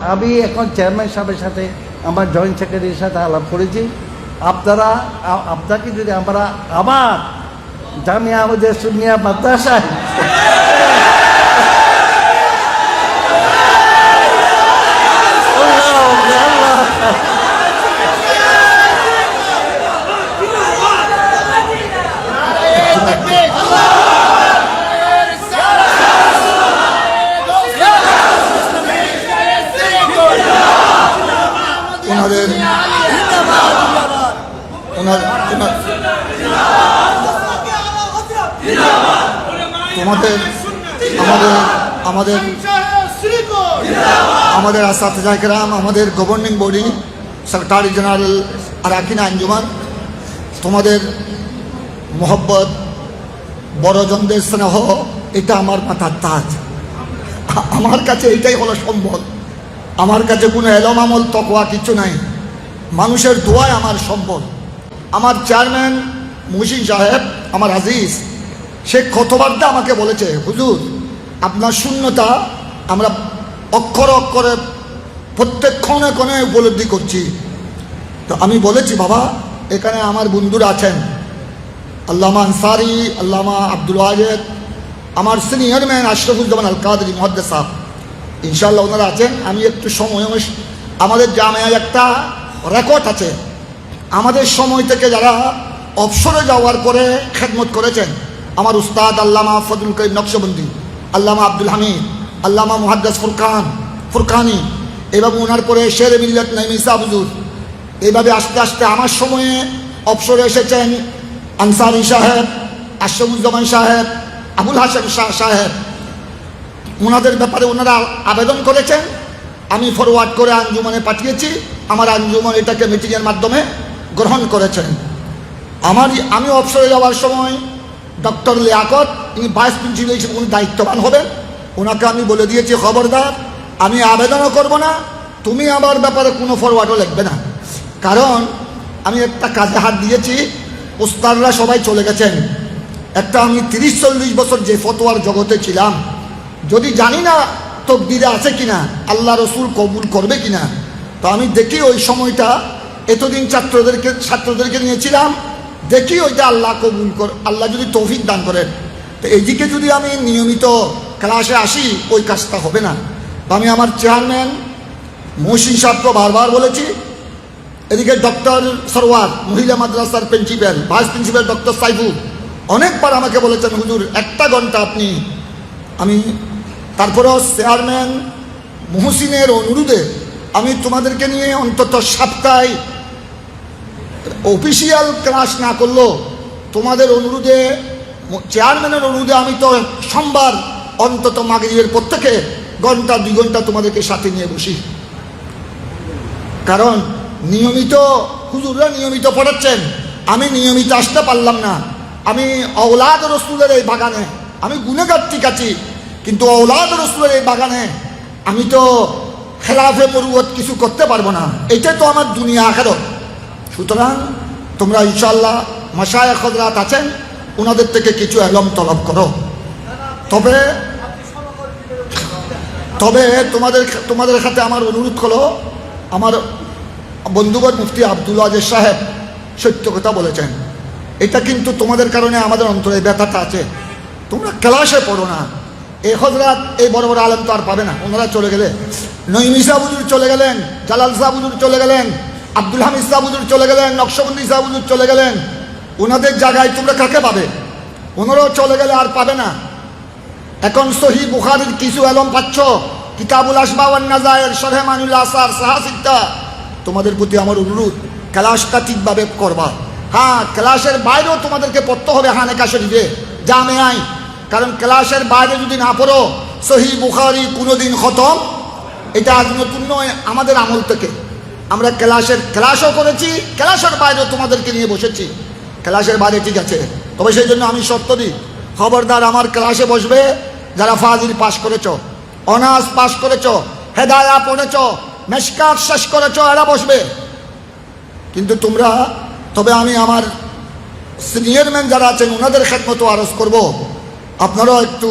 আমি এখন চেয়ারম্যান সাহেবের সাথে আমার জয়েন্ট সেক্রেটারির সাথে আলাপ করেছি। আপনারা আপনাকে যদি আমরা আবার জামিয়া আমাদের সুনিয়া মাদ্রাসায় ওনাদের ওনার ওনার তোমাদের আমাদের আমাদের আমাদের আসাতজাহরাম আমাদের গভর্নিং বডি সেক্রেটারি জেনারেল আরাকিন আঞ্জুমান, তোমাদের মোহব্বত, বড়জনদের স্নেহ, এটা আমার মাথার তাজ। আমার কাছে এটাই হলো সম্বল। আমার কাছে কোনো এলম আমল তকোয়া কিছু নাই। মানুষের দোয়ায় আমার সম্বল। আমার চেয়ারম্যান মুহসিন সাহেব, আমার আজিজ সে কতবারটা আমাকে বলেছে, হুজুর, আপনার শূন্যতা আমরা অক্ষর অক্ষরে প্রত্যেক ক্ষণে ক্ষণে উপলব্ধি করছি। তো আমি বলেছি, বাবা, এখানে আমার বন্ধুরা আছেন। আল্লামা আনসারি, আল্লামা আব্দুল ওয়াজেদ, আমার সিনিয়র ম্যান আশরফুজ্জামান আল কাদরি মহাদ্দে সাহ ইনশাল্লাহ ওনারা আছেন। আমি একটু সময় আমাদের জামায় একটা রেকর্ড আছে। আমাদের সময় থেকে যারা অবসরে যাওয়ার পরে খেদমত করেছেন আমার উস্তাদ আল্লামা ফজলুল করিম নকশবন্দি, আল্লামা আব্দুল হামিদ, আল্লামা মুহাদ্দাস ফুরকান, ফুরকানি এবং ওনার পরে শের মিল্লত নাইমিসা হুজুর। এইভাবে আস্তে আস্তে আমার সময়ে অবসরে এসেছেন আনসারি সাহেব, আশরফুজ্জামান সাহেব, আবুল হাসান শাহ সাহেব। ওনাদের ব্যাপারে ওনারা আবেদন করেছেন, আমি ফরওয়ার্ড করে আঞ্জুমানে পাঠিয়েছি, আমার আঞ্জুমান এটাকে মিটিংয়ের মাধ্যমে গ্রহণ করেছেন। আমার আমি অবসরে যাওয়ার সময় ডক্টর লিয়াকত, তিনি ভাইস প্রিন্সিপাল হিসেবে উনি দায়িত্ববান হবেন। ওনাকে আমি বলে দিয়েছি, খবরদার, আমি আবেদনও করব না, তুমি আমার ব্যাপারে কোনো ফরওয়ার্ডও লিখবে না। কারণ আমি একটা কাজে হাত দিয়েছি ওস্তাদরা সবাই চলে গেছেন। একটা আমি তিরিশ, চল্লিশ বছর যে ফতোয়ার জগতে ছিলাম, যদি জানি না তকদিরে আছে কিনা, আল্লাহ রসুল কবুল করবে কিনা, তো আমি দেখি ওই সময়টা এতদিন ছাত্রদেরকে ছাত্রদেরকে নিয়েছিলাম দেখি ওইটা আল্লাহ কবুল কর, আল্লাহ যদি তৌফিক দান করেন। তো এইদিকে যদি আমি নিয়মিত ক্লাসে আসি, ওই কাজটা হবে না। আমি আমার চেয়ারম্যান, মহসিন সাহেবকে বারবার বলেছি, এদিকে ডক্টর সরওয়ার, মহিলা মাদ্রাসার principal, vice principal doctor Saiful অনেকবার আমাকে বলেছেন, হুজুর, একটা ঘণ্টা আপনি, আমি তারপরেও চেয়ারম্যান মহসিনের অনুরোধে আমি তোমাদেরকে নিয়ে অন্তত সপ্তাহে অফিসিয়াল ক্লাস না করলেও তোমাদের অনুরোধে চেয়ারম্যানের অনুরোধে আমি তো সোমবার অন্তত মাগরিবের প্রত্যেকে ঘণ্টা, দুই ঘণ্টা তোমাদেরকে সাথে নিয়ে বসি। কারণ নিয়মিত, হুজুররা নিয়মিত পড়াচ্ছেন, আমি নিয়মিত আসতে পারলাম না। আমি অওলাদ রসুলের এই বাগানে, আমি গুনেগার ঠিক আছি, কিন্তু অওলাদ রসুলের এই বাগানে আমি তো খেলাফে মরুয়ত কিছু করতে পারব না। এটা তো আমার দুনিয়া আখেরত। সুতরাং তোমরা ইনশাল্লাহ মশায় খদরাত আছেন ওনাদের থেকে কিছু এলম তলব করো। তবে তবে তোমাদের তোমাদের সাথে আমার অনুরোধ হলো, আমার বন্ধুগণ মুফতি আব্দুল আজের সাহেব সত্য কথা বলেছেন। এটা কিন্তু তোমাদের কারণে আমাদের অন্তরে ব্যথাটা আছে। তোমরা ক্লাসে পড়ো না। এই হজরাত এই বড় বড় আলম তো আর পাবে না। ওনারা চলে গেলে। নইমি সাহুজুর চলে গেলেন, জালাল সাহুজুর চলে গেলেন। আব্দুল হামিদ সাহুজুর চলে গেলেন, নকশবন্দি সাহুজুর চলে গেলেন। ওনাদের জায়গায় তোমরা কাকে পাবে? ওনারাও চলে গেলে আর পাবে না। এখন সহি বুখারির কিছু এলম পাচ্ছ? কিতাবুল আসবাওয়ান নাজায়ের শরহে মানুল্লাহ আসার সাহাসিকটা তোমাদের প্রতি আমার অনুরোধ, ক্লাসটা ঠিকভাবে করবা। হ্যাঁ ক্লাসের বাইরেও তোমাদেরকে পড়তে হবে হানেকা শরীফে জামে আই কারণ ক্লাসের বাইরে যদি না পড়ো, সহি বুখারি কোনোদিন খতম। এটা আজ নতুন নয়, আমাদের আমল থেকে। আমরা ক্লাসের, ক্লাসও করেছি, ক্লাসের বাইরেও তোমাদেরকে নিয়ে বসেছি। ক্লাসের বাইরে ঠিক আছে। তবে সেই জন্য আমি সত্য দিই, খবরদার আমার ক্লাসে বসবে, যারা ফাজিল পাস করেছ, অনার্স পাস করেছ, হেদায়া পড়েছ মেসকার শেষ করেছ, এরা বসবে। কিন্তু তোমরা, তবে আমি আমার সিনিয়র ম্যান যারা আছেন, ওনাদের খেদমতো আরজ করব। আপনারাও একটু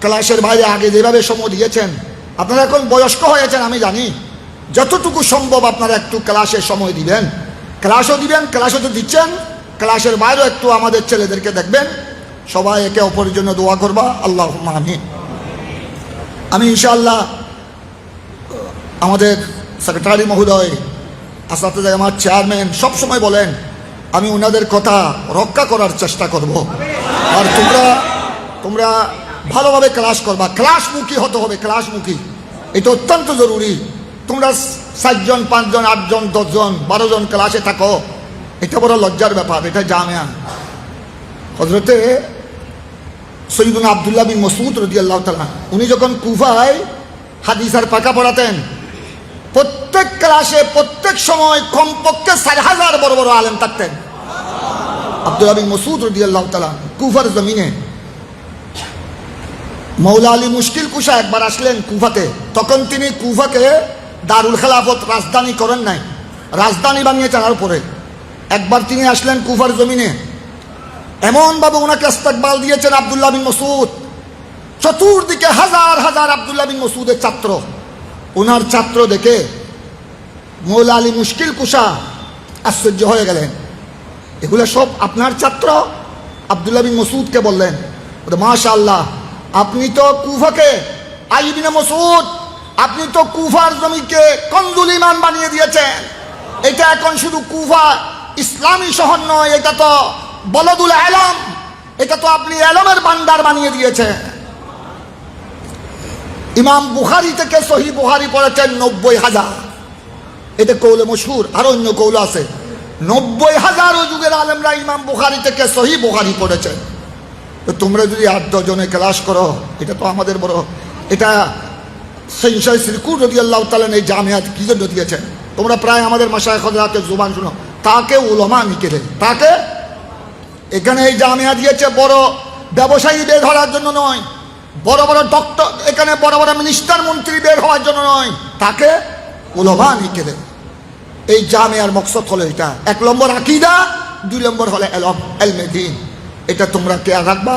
ক্লাসের বাইরে আগে যেভাবে সময় দিয়েছেন, আপনারা এখন বয়স্ক হয়েছেন, আমি জানি। যতটুকু সম্ভব আপনারা একটু ক্লাসে সময় দিবেন। ক্লাসও দিবেন, ক্লাসও তো দিচ্ছেন। ক্লাসের বাইরেও একটু আমাদের ছেলেদেরকে দেখবেন। সবাই একে অপরের জন্য দোয়া করবা। আল্লাহ আমি আমি ইনশাআল্লাহ, আমাদের সেক্রেটারি মহোদয় আসাতে আমার চেয়ারম্যান সবসময় বলেন, আমি ওনাদের কথা রক্ষা করার চেষ্টা করব। আর তোমরা তোমরা ভালোভাবে ক্লাস করবা। ক্লাসমুখী হতে হবে, ক্লাসমুখী। এটা অত্যন্ত জরুরি। তোমরা সাতজন, পাঁচজন, আটজন, দশজন বারো জন ক্লাসে থাকো। এটা বড় লজ্জার ব্যাপার, এটা জামিয়া হজরতে সৈয়দুল আবদুল্লাহ বিন মসুদ রদি আল্লাহ তালা উনি যখন কুফায় হাদিস আর পাকা পড়াতেন, প্রত্যেক ক্লাসে, প্রত্যেক সময় কমপক্ষে চার হাজার বড় বড় আলেম থাকতেন। আব্দুল্লাহ বিন মসুদ রদি আল্লাহ তালা কুফার জমিনে। মৌলা আলী মুশকিল কুশা একবার আসলেন কুফাতে, তখন তিনি কুফাকে দারুল খেলাফত রাজধানী করেন নাই। রাজধানী বানিয়ে চানার পরে। একবার তিনি আসলেন কুফার জমিনে। এমনভাবে ওনাকে ইস্তেকবাল দিয়েছেন আবদুল্লাহ বিন মসুদ চতুর্দিকে হাজার হাজার আবদুল্লাহ বিন মসুদের ছাত্র। ওনার ছাত্র দেখে মৌলা আলী মুশকিল কুষা আশ্চর্য হয়ে গেলেন। এগুলো সব আপনার ছাত্র? আবদুল্লাহ বিন মসুদকে বললেন মাশা আল্লাহ আপনি তো কুফাকে আইবিনে মসুদ আপনি তো কুফার জমিকে কন্দুল ইমান বানিয়ে দিয়েছেন। এটা এখন শুধু কুফা, ইসলামী শহর নয়, এটা তো বলদুল আলম, এটা তো আপনি আলমের বান্দার বানিয়ে দিয়েছেন। ইমাম বুখারি থেকে সহি বুখারি পড়েছেন নব্বই হাজার। এটা কৌলে মশহুর আর অন্য কৌল আছে। নব্বই হাজার যুগের আলেমরা ইমাম বুখারি থেকে সহি বুখারি পড়েছেন। তো তোমরা যদি আট দশজনে ক্লাস করো, এটা তো আমাদের বড়। এটা সৈনসাই সিরকুর যদি আল্লাহ তালেন এই জামিয়াত কি জন্য দিয়েছেন? তোমরা প্রায় আমাদের মাসায় খদরাতে জুবান শুনো। তাকে উলমা নিকেলে তাকে? এখানে এই জামিয়া দিয়েছে বড় ব্যবসায়ী বের হওয়ার জন্য নয়। বড় বড় ডক্টর এখানে বড় বড় মিনিস্টার মন্ত্রী বের হওয়ার জন্য নয়। তাকে উলমা নিকেলে এই জামিয়ার মকসদ হলো এটা। এক নম্বর আকিদা, দুই নম্বর হলো এলম, এলমে দিন। এটা তোমরা কেয়ার রাখবা।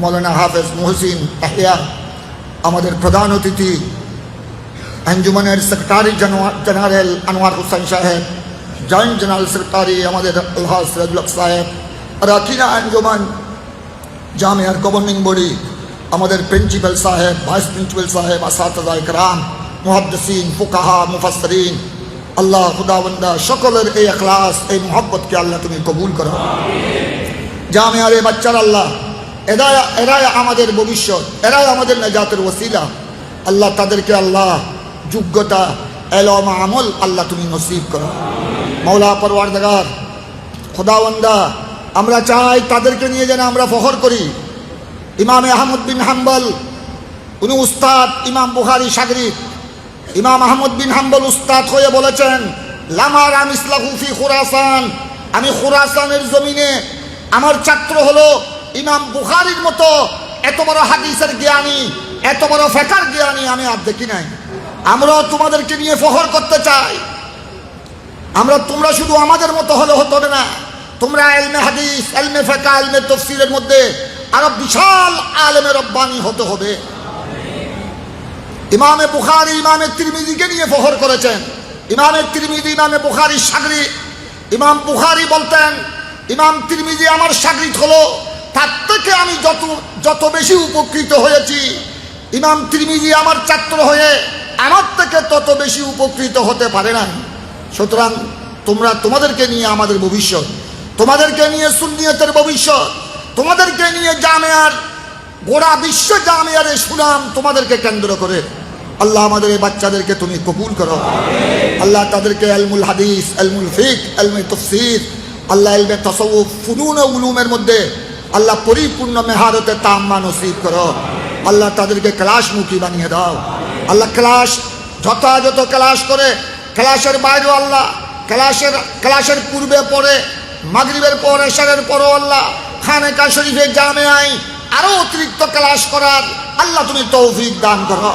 মৌলানা হাফেজ মহসিন তাহিয়া, আমাদের প্রধান অতিথি, আঞ্জুমানের সেক্রেটারি জেনারেল আনোয়ার হুসাইন সাহেব, জয়েন্ট জেনারেল সেক্রেটারি আমাদের আল্লাহ সিরাজুল সাহেব, রাকিনা আঞ্জুমান, জামিয়ার গভর্নিং বডি, আমাদের প্রিন্সিপাল সাহেব, ভাইস প্রিন্সিপাল সাহেব আসাতজা ইকরাম মুহাদ্দিসিন, ফুকাহা, মুফাসসিরিন, আল্লাহ খুদাবন্দা, সকলের এই এখলাস, এই মোহব্বতকে আল্লাহ তুমি কবুল করো। জামিয়ার এই বাচ্চার আল্লাহ এরা এরাই আমাদের ভবিষ্যৎ, এরাই আমাদের নাজাতের ওসিলা। আল্লাহ তাদেরকে আল্লাহ যোগ্যতা, এলম, আমল আল্লাহ তুমি নসিব করো। মৌলা পরওয়ারদাগার খোদাওয়ান্দা আমরা চাই তাদেরকে নিয়ে যেন আমরা ফখর করি। ইমামে আহমদ বিন হাম্বল, উনি উস্তাদ, ইমাম বুহারি সাগরিক ইমাম আহমদ বিন হাম্বল উস্তাদ হয়ে বলেছেন লামার আম ইসলাহুফি খুরাসান। আমি খুরাসানের জমিনে, আমার ছাত্র হলো ইমাম বুখারির মতো এত বড় হাদিসের জ্ঞানী, এত বড় ফেকার জ্ঞানী আমি আর দেখি নাই। আমরাও তোমাদেরকে নিয়ে ফখর করতে চাই। আমরা, তোমরা শুধু আমাদের মতো হলে হতো না, তোমরা এলমে হাদিস, এলমে ফেকা, এলমে তফসিলের মধ্যে আরও বিশাল আলেমে রব্বানি হতে হবে। ইমামে বুখারি, ইমামে তিরমিজিকে নিয়ে ফখর করেছেন। ইমামে তিরমিজি, ইমামে বুখারি সাগরি। ইমাম বুখারি বলতেন, ইমাম তিরমিজি আমার সাগরিত হলো। তার থেকে আমি যত যত বেশি উপকৃত হয়েছি, ইমাম ত্রিমিজি আমার ছাত্র হয়ে আমার থেকে তত বেশি উপকৃত হতে পারে না সুতরাং তোমরা তোমাদেরকে নিয়ে আমাদের ভবিষ্যৎ, তোমাদেরকে নিয়ে সুন্নিয়তের ভবিষ্যৎ, তোমাদেরকে নিয়ে জামেয়ার, গোড়া বিশ্ব জামিয়ার সুনাম তোমাদেরকে কেন্দ্র করে আল্লাহ আমাদের এই বাচ্চাদেরকে তুমি কবুল করো। আল্লাহ তাদেরকে এলমুল হাদিস, এলমুল ফিক এলমে তফসির, আল্লাহ এলমে তসউফ ফুনুন উলুমের মধ্যে আল্লাহ পরিপূর্ণ মেহারতে তাম্মা নসিব করো। আল্লাহ তাদেরকে ক্লাস ক্লাসমুখী বানিয়ে দাও। আল্লাহ ক্লাস যথাযথ ক্লাস করে ক্লাসের বাইরেও আল্লাহ ক্লাসের ক্লাসের পূর্বে পরে, মাগরিবের পর, এশারের পরও আল্লাহ, খানেকা শরীফে জামে আই আরও অতিরিক্ত ক্লাস করার আল্লাহ তুমি তৌফিক দান করো।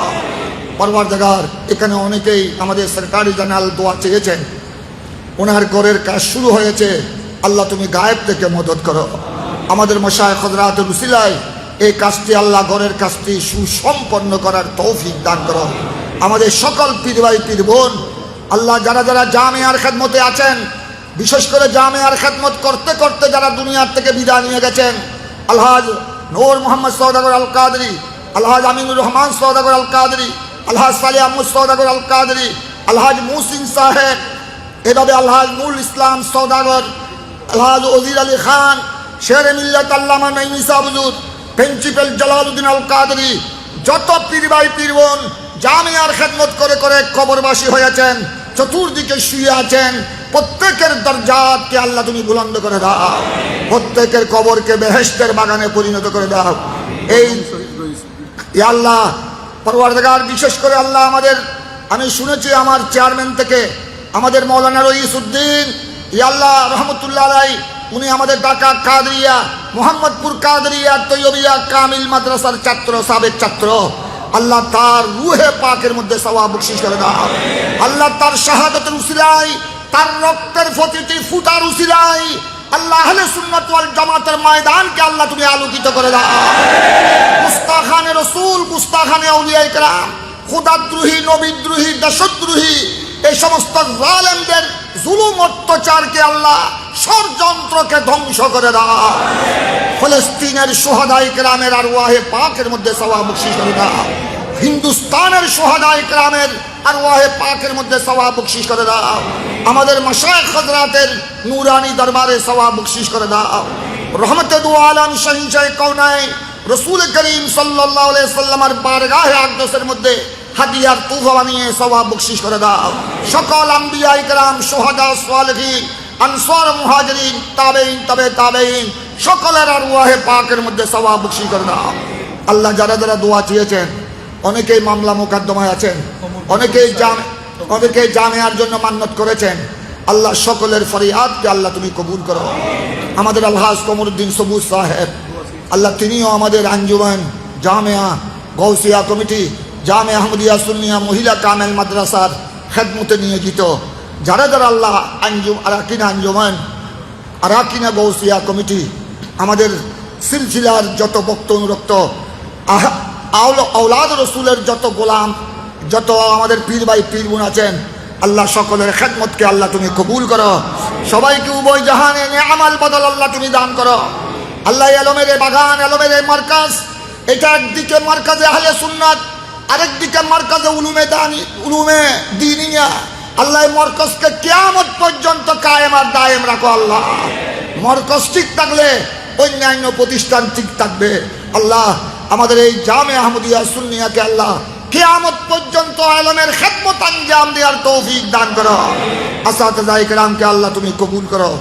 পরবার জাগার এখানে অনেকেই আমাদের সরকারি জানাল দোয়া চেয়েছেন। ওনার ঘরের কাজ শুরু হয়েছে। আল্লাহ তুমি গায়েব থেকে মদত করো। আমাদের মশায় খদরাত রুসিলায় এই কাজটি আল্লাহ ঘরের কাজটি সুসম্পন্ন করার তৌফিক দান করো আমাদের সকল পীর ভাই, পীর বোন, আল্লাহ যারা যারা জামিয়ার খেদমতে আছেন, বিশেষ করে জামিয়ার খেদমত করতে করতে যারা দুনিয়ার থেকে বিদায় নিয়ে গেছেন, আলহাজ নূর মোহাম্মদ সৌদাগর আল কাদরি আলহাজ আমিনুর রহমান সৌদাগর আল কাদরি আলহাজ সালে আহমদ সৌদাগর আল কাদরি আলহাজ মুসিন সাহেব, এভাবে আলহাজ নুল ইসলাম সৌদাগর, আলহাজ ওজির আলী খান শের মিল্লাত আল্লামা নাইমি সাবজুদ প্রিন্সিপাল জালালউদ্দিন আল কাদরি যত পীর ভাই পীর জামিয়ার খেদমত করে করে কবরবাসী হয়েছেন চতুর্দিকে শুয়ে আছেন প্রত্যেকের দরজাতকে আল্লাহ তুমি বুলন্দ করে দাও। প্রত্যেকের কবরকে বেহেস্তের বাগানে পরিণত করে দাও। এই আল্লাহ পরওয়ারদার বিশেষ করে আল্লাহ আমাদের আমি শুনেছি আমার চেয়ারম্যান থেকে আমাদের মৌলানা রইসুদ্দিন ইয়া আল্লাহ রহমতুল্লাহ আলাই উনি আমাদের ঢাকা কাদরিয়া, মোহাম্মদপুর কাদরিয়া তৈয়বিয়া কামিল মাদ্রাসার ছাত্র, সাবেক ছাত্র। আল্লাহ তার রুহে পাকের মধ্যে সওয়া বকশিস করে দাও। আল্লাহ তার শাহাদতের উসিলাই তার রক্তের প্রতিটি ফুটার উসিলাই আল্লাহ আহলে সুন্নাত ওয়াল জামাতের ময়দানকে আল্লাহ তুমি আলোকিত করে দাও। মুস্তাখানে রসুল, মুস্তাখানে আউলিয়া ইকরাম, খুদাদ্রোহী, নবীদ্রোহী, দেশদ্রোহী, এই সমস্ত জালেমদের জুলুম অত্যাচারকে আল্লাহ ষড়যন্ত্রকে ধ্বংস করে দাও। ফলস্তিনের সোহাদাই গ্রামের আর ওয়াহে পাকের মধ্যে সওয়া বকশিস করে দাও। হিন্দুস্তানের সোহাদাই গ্রামের আর ওয়াহে পাকের মধ্যে সওয়া বকশিস করে দাও। আমাদের মশায় খজরাতের নুরানি দরবারে সওয়া বকশিস করে দাও। রহমত দু আলম সহিংসায় কৌনায় রসুল করিম সাল্লাহ সাল্লামার বারগাহে আকদসের মধ্যে হাদিয়ার তুফা বানিয়ে সওয়া বকশিস করে দাও। সকল আম্বিয়া ইকরাম সোহাদা সোয়ালহীন আনসার মুহাজিরিন তাবেইন তবে তাবেইন সকলের আর ওয়াহে পাকের মধ্যে সওয়া বকশিস করে দাও। আল্লাহ যারা যারা দোয়া চেয়েছেন, অনেকেই মামলা মোকদ্দমায় আছেন, অনেকেই জাম, অনেকেই জামেয়ার জন্য মান্যত করেছেন। আল্লাহ সকলের ফরিয়াদকে আল্লাহ তুমি কবুল করো। আমাদের আলহাজ কমরুদ্দিন সবুজ সাহেব, আল্লাহ তিনিও আমাদের আঞ্জুমান জামেয়া গৌসিয়া কমিটি জামে আহমদিয়া সুন্নিয়া মহিলা কামেল মাদ্রাসার খেদমতে নিয়োজিত। যারা যারা আল্লাহ আঞ্জুম আরাকিনা আঞ্জুমান আরাকিনা গৌসিয়া কমিটি, আমাদের সিলসিলার যত ভক্ত অনুরক্ত আউলাদ রসুলের যত গোলাম, যত আমাদের পীর ভাই, পীর বোন আছেন, আল্লাহ সকলের খেদমতকে আল্লাহ তুমি কবুল করো। সবাইকে উভয় জাহানে আমাল বদল আল্লাহ তুমি দান করো। আল্লাহ আলমের বাগান, আলমের মার্কাজ, এটা একদিকে মার্কাজে আহলে সুন্নাত, আরেকদিকে মার্কাজে উলুমে দানি, উলুমে দিনিয়া। আল্লাহ মরকজকে কেয়ামত পর্যন্ত কায়েম আর দায়েম রাখো আল্লাহ। মরকজ ঠিক থাকলে অন্যান্য প্রতিষ্ঠান ঠিক থাকবে। আল্লাহ, আমাদের এই জামে আহমদিয়া সুন্নিয়াকে আল্লাহ কেয়ামত পর্যন্ত আলমের খেদমত আঞ্জাম দেওয়ার তৌফিক দান করো। আসাদাই আল্লাহ তুমি কবুল করো।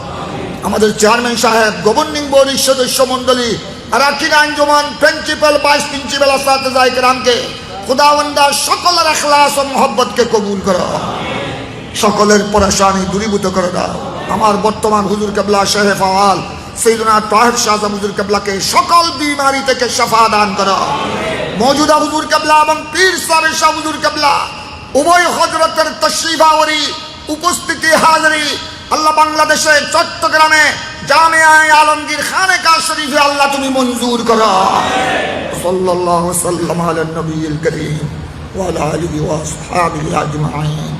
আমাদের চেয়ারম্যান সাহেব, গভর্নিং বোর্ডের সদস্য মন্ডলী রাকিন আঞ্জুমান, প্রিন্সিপাল, ভাইস প্রিন্সিপাল আসাদাই কেরামকে খুদাবন্দা সকলের এখলাস ও মোহব্বতকে কবুল করো। সকলের পরেশানি দূরীভূত করে দাও। আমার বর্তমান হুজুর কেবলা শেহেফ আওয়াল সৈদুনা তাহের শাহ হুজুর কেবলাকে সকল বিমারি থেকে সাফা দান করো। মৌজুদা হুজুর কেবলা এবং পীর সাহেব শাহ হুজুর কেবলা, উভয় হজরতের তশরিফাওয়ারি উপস্থিতি হাজারি, আল্লাহ বাংলাদেশে চট্টগ্রামে জামিয়ায় আলমগীর খানেকা শরীফে আল্লাহ তুমি মঞ্জুর করো। সাল্লাল্লাহু সাল্লাম আলা নবীল করিম ওয়ালা আলিহি ওয়া আসহাবিহি আজমাইন।